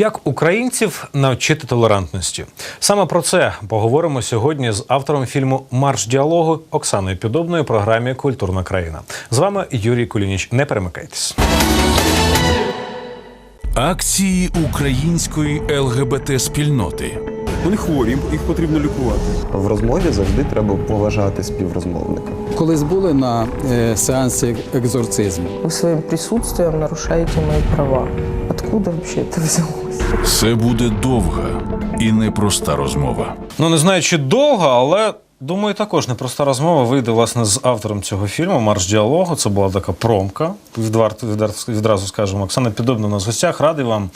Як українців навчити толерантності? Саме про це поговоримо сьогодні з автором фільму Марш діалогу Оксаною Підобною програмі Культурна країна. З вами Юрій Кулініч. Не перемикайтесь. Акції української ЛГБТ спільноти. Вони хворі, їх потрібно лікувати. В розмові завжди треба поважати співрозмовника. Колись були на е, сеансі екзорцизму. Вы своим присутствием нарушаете мои права. Откуда вообще это взялось? Це буде довга і непроста розмова. Ну не знаю, чи довго, але думаю, також непроста розмова вийде власне з автором цього фільму Марш діалогу. Це була така промка. Відварто відвар- відразу скажемо. Оксана Підобна у нас в гостях. Радий вам.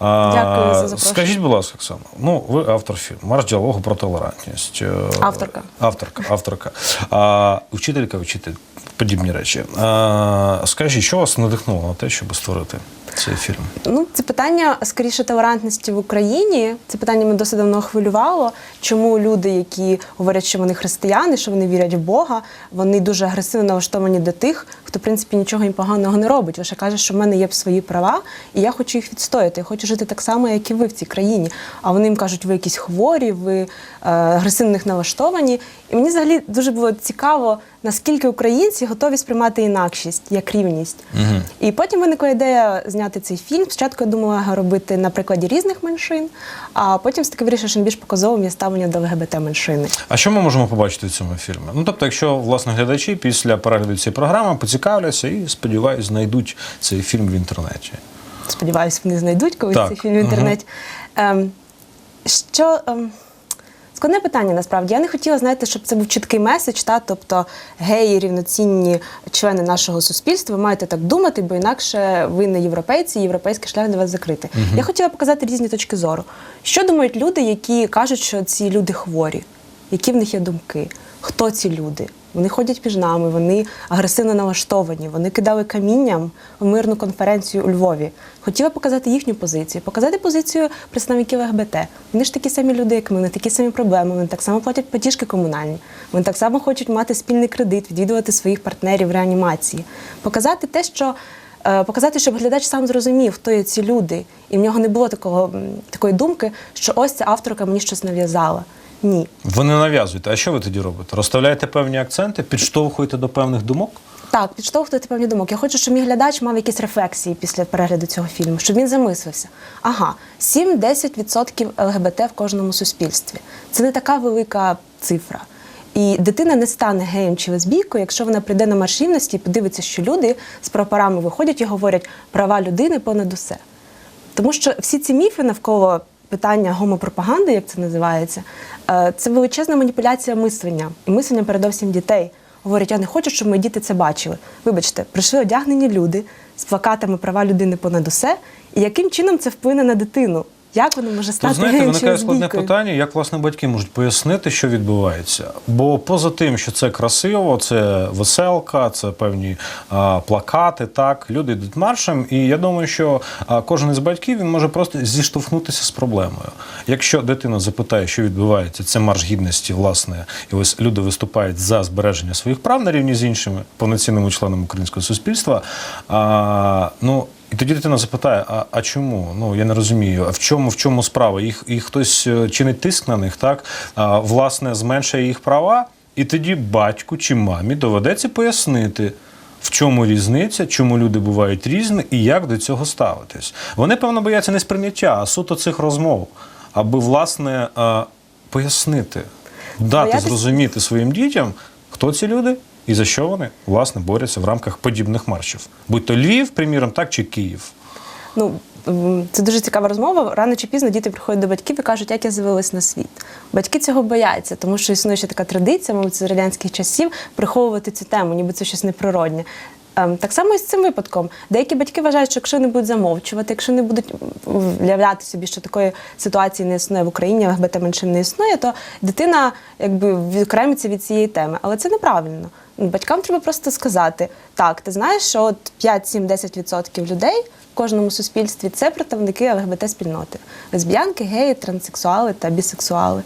Дякую за запрошення. Скажіть, будь ласка, Оксана, ну ви автор фільму Марш діалогу про толерантність. Е, Авторка. Авторка, авторка. А, учителька, вчитель, подібні речі. А, скажіть, що вас надихнуло на те, щоб створити цей фірми? Ну, це питання скоріше толерантності в Україні. Це питання мене досить давно хвилювало. Чому люди, які говорять, що вони християни, що вони вірять в Бога, вони дуже агресивно налаштовані до тих, хто в принципі нічого їм поганого не робить. Лише каже, що в мене є свої права, і я хочу їх відстояти. Я хочу жити так само, як і ви в цій країні. А вони їм кажуть, ви якісь хворі, ви е, агресивно налаштовані. І мені взагалі дуже було цікаво, наскільки українці готові сприймати інакшість як рівність. І потім виникла ідея зняти цей фільм. Спочатку я думала його робити на прикладі різних меншин, а потім все-таки вирішила, що найбільш показовим є ставлення до ЛГБТ меншини. А що ми можемо побачити в цьому фільмі? Ну тобто, якщо власне глядачі після перегляду цієї програми поцікавляться і сподіваюсь, знайдуть цей фільм в інтернеті. Сподіваюсь, вони знайдуть колись Так, цей фільм в інтернеті. Ем, що. Ем, Складне питання насправді. Я не хотіла, знаєте, щоб це був чіткий меседж, та тобто геї, рівноцінні члени нашого суспільства, ви маєте так думати, бо інакше ви не європейці, і європейський шлях для вас закритий. Я хотіла показати різні точки зору. Що думають люди, які кажуть, що ці люди хворі? Які в них є думки? Хто ці люди? Вони ходять між нами, вони агресивно налаштовані, вони кидали камінням в мирну конференцію у Львові. Хотіла показати їхню позицію, показати позицію представників ЛГБТ. Вони ж такі самі люди, як ми, вони такі самі проблеми, вони так само платять платіжки комунальні. Вони так само хочуть мати спільний кредит, відвідувати своїх партнерів в реанімації. Показати те, що е, показати, щоб глядач сам зрозумів, хто є ці люди, і в нього не було такого такої думки, що ось ця авторка мені щось нав'язала. Ні, Ви не нав'язуєте. А що ви тоді робите? Розставляєте певні акценти, підштовхуєте до певних думок? Так, підштовхувати певні думок. Я хочу, щоб мій глядач мав якісь рефлексії після перегляду цього фільму, щоб він замислився. Ага, 7-10% ЛГБТ в кожному суспільстві. Це не така велика цифра. І дитина не стане геєм чи лесбійкою, якщо вона прийде на марш рівності і подивиться, що люди з прапорами виходять і говорять права людини понад усе. Тому що всі ці міфи навколо питання гомопропаганди, як це називається, е, це величезна маніпуляція мислення. І мислення передовсім дітей. Говорять, я не хочу, щоб мої діти це бачили. Вибачте, прийшли одягнені люди з плакатами права людини понад усе. І яким чином це вплине на дитину? Як вона може стати знаєте, виникає складне питання, як власне батьки можуть пояснити, що відбувається. Бо поза тим, що це красиво, це веселка, це певні а, плакати, так, люди йдуть маршем. І я думаю, що а, кожен із батьків він може просто зіштовхнутися з проблемою. Якщо дитина запитає, що відбувається, це марш гідності, власне, і ось люди виступають за збереження своїх прав на рівні з іншими повноцінними членами українського суспільства. А, ну, і тоді дитина запитає: а, а чому? Ну я не розумію. А в чому в чому справа? Їх їх хтось е, чинить тиск на них, так а, власне зменшує їх права, і тоді батьку чи мамі доведеться пояснити. В чому різниця, чому люди бувають різні і як до цього ставитись? Вони, певно, бояться не сприйняття, а суто цих розмов, аби, власне, е, пояснити, дати зрозуміти своїм дітям, хто ці люди і за що вони власне борються в рамках подібних маршів. Будь то Львів, приміром, так чи Київ. Ну, це дуже цікава розмова. Рано чи пізно діти приходять до батьків і кажуть, як я з'явилась на світ. Батьки цього бояться, тому що існує ще така традиція, мабуть, з радянських часів приховувати цю тему, ніби це щось неприродне. Ем, Так само і з цим випадком. Деякі батьки вважають, що якщо не будуть замовчувати, якщо не будуть вявляти собі, що такої ситуації не існує в Україні, ЛГБТ меншин не існує, то дитина якби відокремиться від цієї теми. Але це неправильно. Батькам треба просто сказати: так, ти знаєш, що от 5-7-10% людей в кожному суспільстві це представники ЛГБТ спільноти: лесбіянки, геї, транссексуали та бісексуали.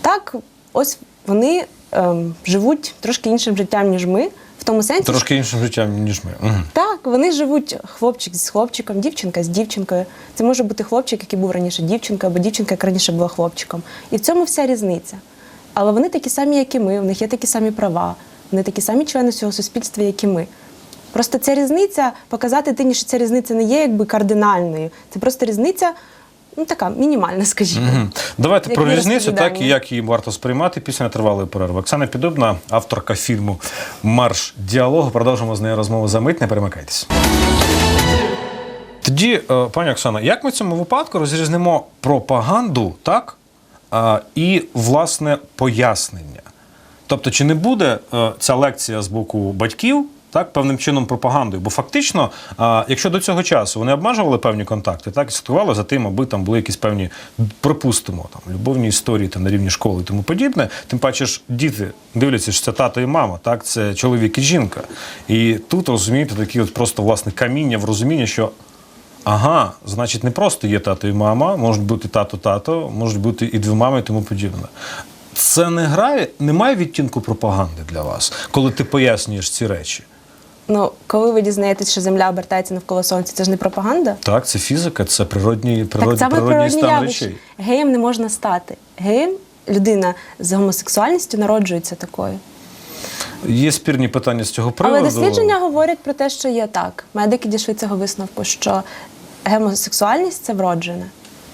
Так, ось вони ем, живуть трошки іншим життям, ніж ми, в тому сенсі, Трошки іншим життям, ніж ми. Так, вони живуть хлопчик з хлопчиком, дівчинка з дівчинкою. Це може бути хлопчик, який був раніше дівчинкою, або дівчинка, яка раніше була хлопчиком. І в цьому вся різниця. Але вони такі самі, як і ми, в них є такі самі права, вони такі самі члени цього суспільства, як і ми. Просто ця різниця, показати тині, що ця різниця не є якби кардинальною. Це просто різниця, ну така мінімальна, скажімо. Мгм. Давайте Як про різницю, так і як її варто сприймати після нетривалої перерви. Оксана Підобна, авторка фільму Марш діалогу. Продовжимо з нею розмову за мить. Не перемикайтесь. Тоді, е, пані Оксана, як ми в цьому випадку розрізнимо пропаганду, так? І власне пояснення. Тобто, чи не буде е, ця лекція з боку батьків так, певним чином пропагандою? Бо фактично, е, якщо до цього часу вони обмежували певні контакти, так і слідкували за тим, аби там були якісь певні, припустимо, там любовні історії там, на рівні школи і тому подібне. Тим паче ж діти дивляться, що це тато і мама, так, це чоловік і жінка. І тут розумієте, такі от просто власне каміння в розумінні, що. Ага, значить, не просто є тато і мама, можуть бути тато-тато, можуть бути і дві мами і тому подібне. Це не грає, немає відтінку пропаганди для вас, коли ти пояснюєш ці речі. Ну, коли ви дізнаєтесь, що Земля обертається навколо сонця, це ж не пропаганда? Так, це фізика, це природній, природній, так, саме природній природні стан явище. речей. Геєм не можна стати. Геєм, людина з гомосексуальністю народжується такою. Є спірні питання з цього приводу. Але дослідження говорять про те, що є так. Медики дійшли цього висновку, що гомосексуальність це вроджене.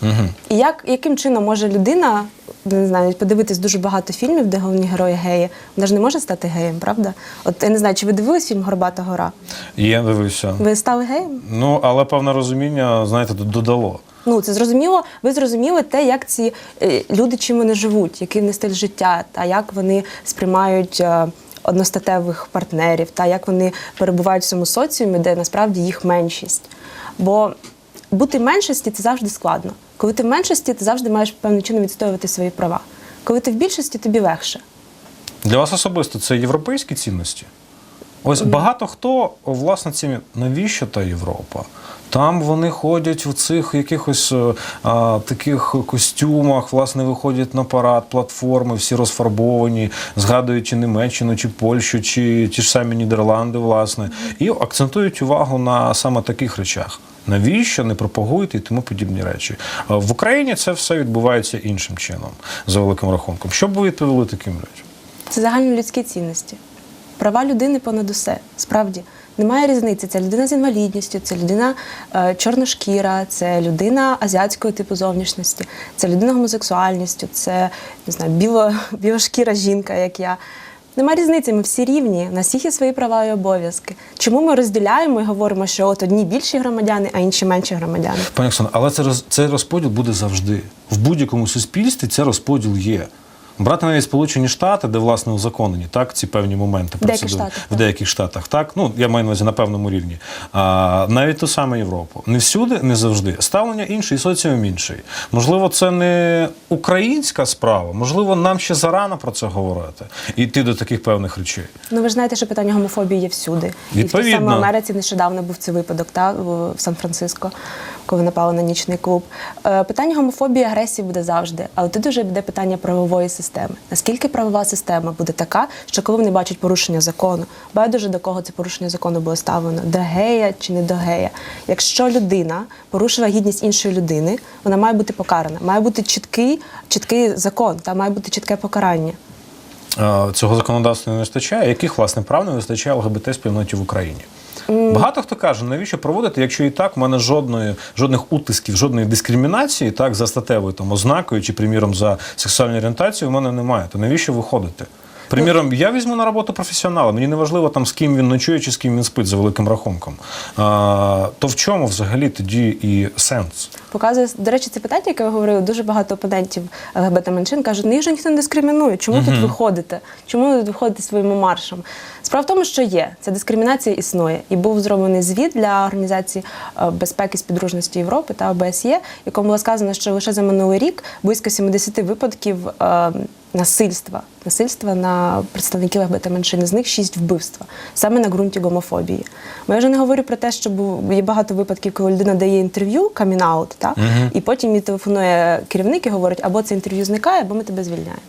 Угу. І як, яким чином може людина, не знаю, подивитись дуже багато фільмів, де головні герої геї, вона ж не може стати геєм, правда? От я не знаю, чи ви дивились фільм Горбата гора? Я дивився. Ви стали геєм? Ну, але певне розуміння, знаєте, додало. Ну, це зрозуміло. Ви зрозуміли те, як ці е, люди чим вони живуть, який в них стиль життя, та як вони сприймають е, одностатевих партнерів, та як вони перебувають в цьому соціумі, де насправді їх меншість. Бо бути в меншості це завжди складно. Коли ти в меншості, ти завжди маєш певним чином відстоювати свої права. Коли ти в більшості, тобі легше. Для вас особисто це європейські цінності? Ось багато хто, власне, цим навіщо та Європа? Там вони ходять в цих якихось е, а, таких костюмах, власне, виходять на парад, платформи, всі розфарбовані, згадуючи Німеччину, чи Польщу, чи ті ж самі Нідерланди, власне, і акцентують увагу на саме таких речах. Навіщо не пропагуєте і тому подібні речі? В Україні це все відбувається іншим чином, за великим рахунком. Що б ви відповіли таким людям? Це загальнолюдські цінності. Права людини понад усе. Справді немає різниці. Це людина з інвалідністю, це людина е, чорношкіра, це людина азіатської типу зовнішності, це людина гомосексуальністю, це не знаю, біло, білошкіра жінка, як я. Немає різниці, ми всі рівні, у нас всіх є свої права і обов'язки. Чому ми розділяємо і говоримо, що от одні більші громадяни, а інші менші громадяни? Пані Оксана, але це роз- цей розподіл буде завжди. В будь-якому суспільстві цей розподіл є. Брати навіть Сполучені Штати, де власне узаконені так ці певні моменти процедури. в деяких штатах, так ну я маю на увазі на певному рівні. А, навіть ту саму Європу. Не всюди, не завжди. Ставлення інше і соціум інший. Можливо, це не українська справа, можливо, нам ще зарано про це говорити і йти до таких певних речей. Ну ви ж знаєте, що питання гомофобії є всюди. І в тій Відповідно. самій Америці нещодавно був цей випадок, та в в Сан-Франциско, коли напали на нічний клуб. Е, Питання гомофобії, агресії буде завжди. Але тут дуже буде питання правової системи. Наскільки правова система буде така, що коли вони бачать порушення закону, байдуже до кого це порушення закону було ставлено, до гея чи не до гея. Якщо людина порушила гідність іншої людини, вона має бути покарана. Має бути чіткий, чіткий закон, та має бути чітке покарання. Е, цього законодавства не вистачає. Яких власне прав не вистачає ЛГБТ спільноті в Україні? Багато хто каже, навіщо проводити, якщо і так в мене жодної жодних утисків, жодної дискримінації, так за статевою там ознакою чи приміром за сексуальну орієнтацію, в мене немає. То навіщо виходити? Приміром, я візьму на роботу професіонала. Мені не важливо там з ким він ночує чи з ким він спить за великим рахунком. А, то в чому взагалі тоді і сенс? Показує, до речі, це питання, яке ви говорили, дуже багато опонентів ЛГБТ меншин кажуть, ну їх же ніхто не дискримінує. Чому тут виходите? Чому ви тут виходите своїм маршем? Справа в тому, що є ця дискримінація існує, і був зроблений звіт для організації е, безпеки співдружності Європи та ОБСЄ, якому було сказано, що лише за минулий рік близько 70 випадків е, насильства, насильства на представників ЛГБТ меншини, з них 6 вбивства саме на ґрунті гомофобії. Бо я вже не говорю про те, що є багато випадків, коли людина дає інтерв'ю, камінаут, та і потім їй телефонує керівник і говорить, або це інтерв'ю зникає, або ми тебе звільняємо.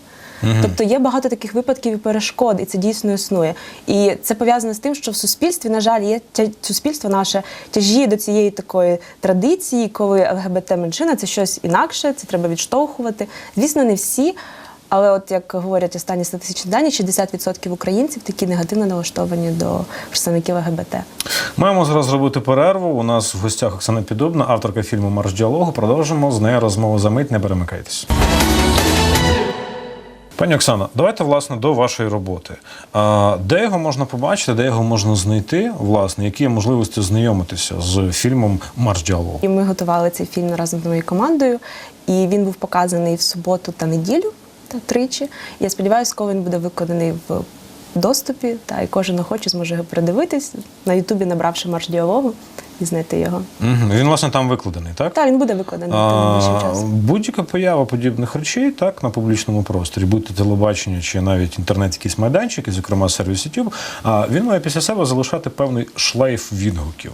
Тобто є багато таких випадків і перешкод, і це дійсно існує. І це пов'язано з тим, що в суспільстві, на жаль, є тя- суспільство наше тяжіє до цієї такої традиції, коли ЛГБТ-меншина це щось інакше, це треба відштовхувати. Звісно, не всі. Але от як говорять останні статистичні дані, 60% українців такі негативно налаштовані до представників ЛГБТ. Маємо зараз зробити перерву. У нас в гостях Оксана Підобна, авторка фільму Марш діалогу. Продовжимо з нею розмову за мить. Не перемикайтесь. Пані Оксано, давайте власне до вашої роботи. Де його можна побачити, де його можна знайти, власне, які є можливості знайомитися з фільмом Марш діалогу? І ми готували цей фільм разом з моєю командою, і він був показаний в суботу та неділю та тричі. Я сподіваюся, коли він буде викладений в доступі, та і кожен охоче зможе його передивитись на Ютубі, набравши марш діалогу і знайти його. Угу. Він власне там викладений, так? Так, він буде викладений найближчим часом. Будь-яка поява подібних речей так на публічному просторі, будь то телебачення чи навіть інтернет, якісь майданчики, зокрема сервіс YouTube, він має після себе залишати певний шлейф відгуків.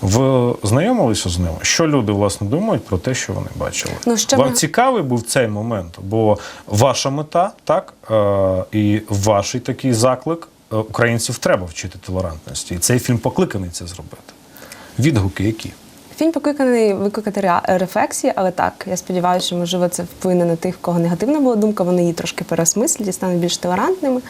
Ви знайомилися з ними? Що люди власне думають про те, що вони бачили? Ну, що Вам ми- цікавий був цей момент, бо ваша мета, так е, і ваш такий заклик е, українців треба вчити толерантності. І цей фільм покликаний це зробити. Відгуки які? Фільм покликаний викликати рефлексії, але так, я сподіваюся, що можливо це вплине на тих, в кого негативна була думка, вони її трошки переосмислять і стануть більш толерантними.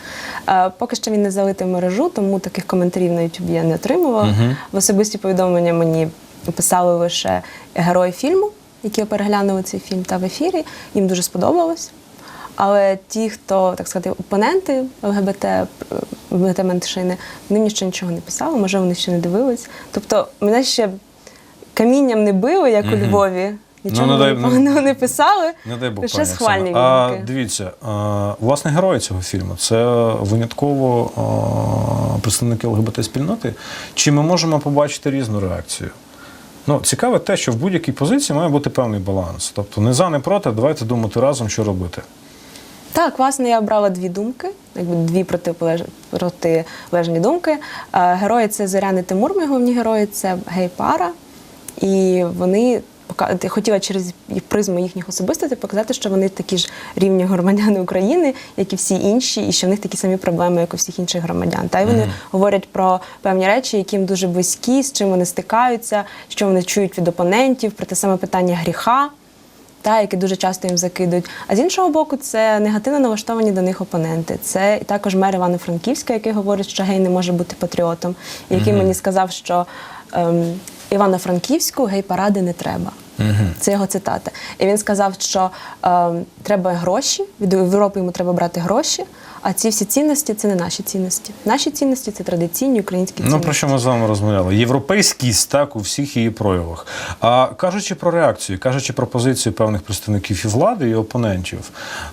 Е, поки що він не залитий в мережу, тому таких коментарів на YouTube я не отримувала. В особисті повідомлення мені писали лише герої фільму, які переглянули цей фільм та в ефірі. Їм дуже сподобалось. Але ті, хто так сказати, опоненти ЛГБТ, е, ЛГБТ меншини, вони мені ще нічого не писали, може вони ще не дивились. Тобто мене ще камінням не били, як у Львові. Нічого Ну, не дай- поганого не писали. Не дай Бог, лише пані схвальні. А відгуки. дивіться, а, власне, герої цього фільму це винятково а, представники ЛГБТ-спільноти. Чи ми можемо побачити різну реакцію? Ну, цікаве те, що в будь-якій позиції має бути певний баланс. Тобто не за, не проти, давайте думати разом, що робити. Так, власне, я обрала дві думки, якби дві протиполеж... протилежні думки. Е, Герої це Зоряний Тимур, мої головні герої це гей-пара. І вони я хотіла через призму їхніх особистостей показати, що вони такі ж рівні громадяни України, як і всі інші, і що в них такі самі проблеми, як у всіх інших громадян. Та й вони говорять про певні речі, які їм дуже близькі, з чим вони стикаються, що вони чують від опонентів, про те саме питання гріха та, які дуже часто їм закидують. А з іншого боку, це негативно налаштовані до них опоненти. Це і також мер Івано-Франківська, який говорить, що гей не може бути патріотом, який мені сказав, що Івано-Франківську гей-паради не треба. Це його цитата. І він сказав, що ем, треба гроші, від Європи йому треба брати гроші, а ці всі цінності це не наші цінності. Наші цінності це традиційні українські цінності. Ну, про що ми з вами розмовляли? Європейськість так у всіх її проявах. А кажучи про реакцію, кажучи про позицію певних представників і влади і опонентів,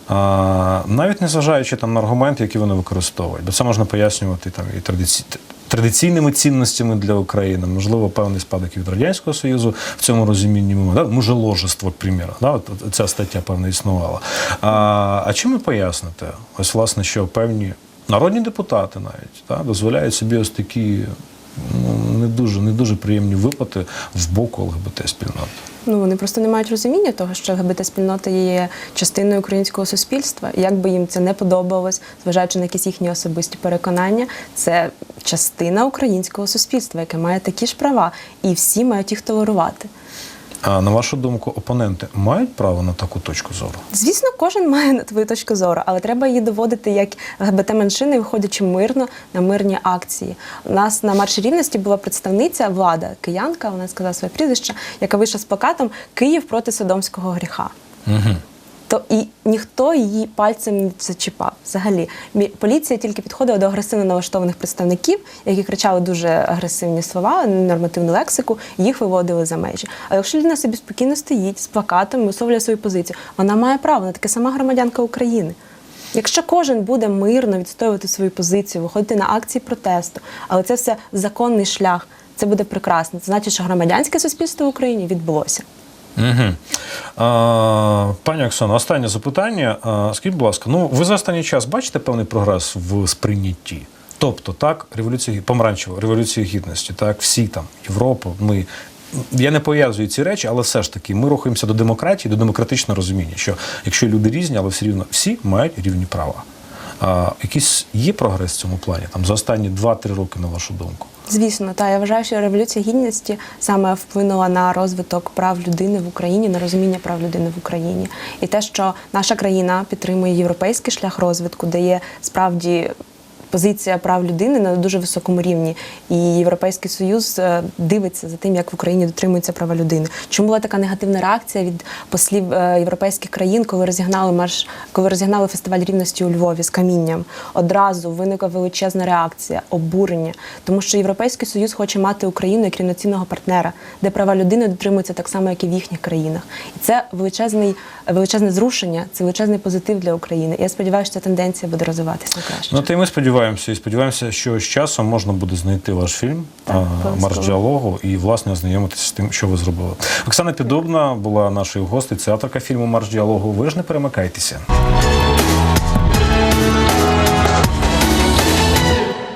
а, навіть не зважаючи там на аргументи, які вони використовують, бо це можна пояснювати там і традиці... традиційними цінностями для України, можливо, певний спадок від радянського союзу в цьому розумінні ми да? мужеложество, к примеру, да? Ця стаття певно існувала. А, а чим ви поясните? Ось власне, що певні народні депутати навіть да, дозволяють собі ось такі не дуже, не дуже приємні випади в боку ЛГБТ-спільноти. Ну вони просто не мають розуміння того, що ЛГБТ-спільнота є частиною українського суспільства. Як би їм це не подобалось, зважаючи на якісь їхні особисті переконання, це частина українського суспільства, яке має такі ж права, і всі мають їх толерувати. А на вашу думку, опоненти мають право на таку точку зору? Звісно, кожен має на твою точку зору, але треба її доводити як ЛГБТ-меншини, виходячи мирно на мирні акції. У нас на марші рівності була представниця влада, киянка, вона сказала своє прізвище, яка вийшла з плакатом Київ проти Содомського гріха. То і ніхто її пальцем не зачіпав. Взагалі, поліція тільки підходила до агресивно налаштованих представників, які кричали дуже агресивні слова, нормативну лексику, їх виводили за межі. А якщо людина собі спокійно стоїть з плакатом, висловлює свою позицію, вона має право, вона така сама громадянка України. Якщо кожен буде мирно відстоювати свою позицію, виходити на акції протесту, але це все законний шлях, це буде прекрасно. Це значить, що громадянське суспільство в Україні відбулося. Угу. Пані Оксано, останнє запитання. Скажіть, будь ласка, ну ви за останній час бачите певний прогрес в сприйнятті? Тобто, так, революція помаранчева, революція гідності, так, всі там, Європа, ми я не пов'язую ці речі, але все ж таки ми рухаємося до демократії, до демократичного розуміння, що якщо люди різні, але все рівно всі мають рівні права. А, якийсь є прогрес в цьому плані там за останні 2-3 роки, на вашу думку? Звісно, та я вважаю, що революція гідності саме вплинула на розвиток прав людини в Україні, на розуміння прав людини в Україні. І те, що наша країна підтримує європейський шлях розвитку, де є справді. Позиція прав людини на дуже високому рівні, і Європейський Союз е, дивиться за тим, як в Україні дотримуються права людини. Чому була така негативна реакція від послів е, європейських країн, коли розігнали марш, коли розігнали фестиваль рівності у Львові з камінням? Одразу виникла величезна реакція, обурення, тому що Європейський Союз хоче мати Україну як рівноцінного партнера, де права людини дотримуються так само, як і в їхніх країнах. І це величезний, величезне зрушення, це величезний позитив для України. Я сподіваюся, що ця тенденція буде розвиватися краще. Ну, й ми сподіваємося, і сподіваємося, що з часом можна буде знайти ваш фільм. Марш діалогу і власне ознайомитися з тим, що ви зробили. Оксана Підобна була нашою гостею, це авторка фільму Марш діалогу. Ви ж не перемикайтеся.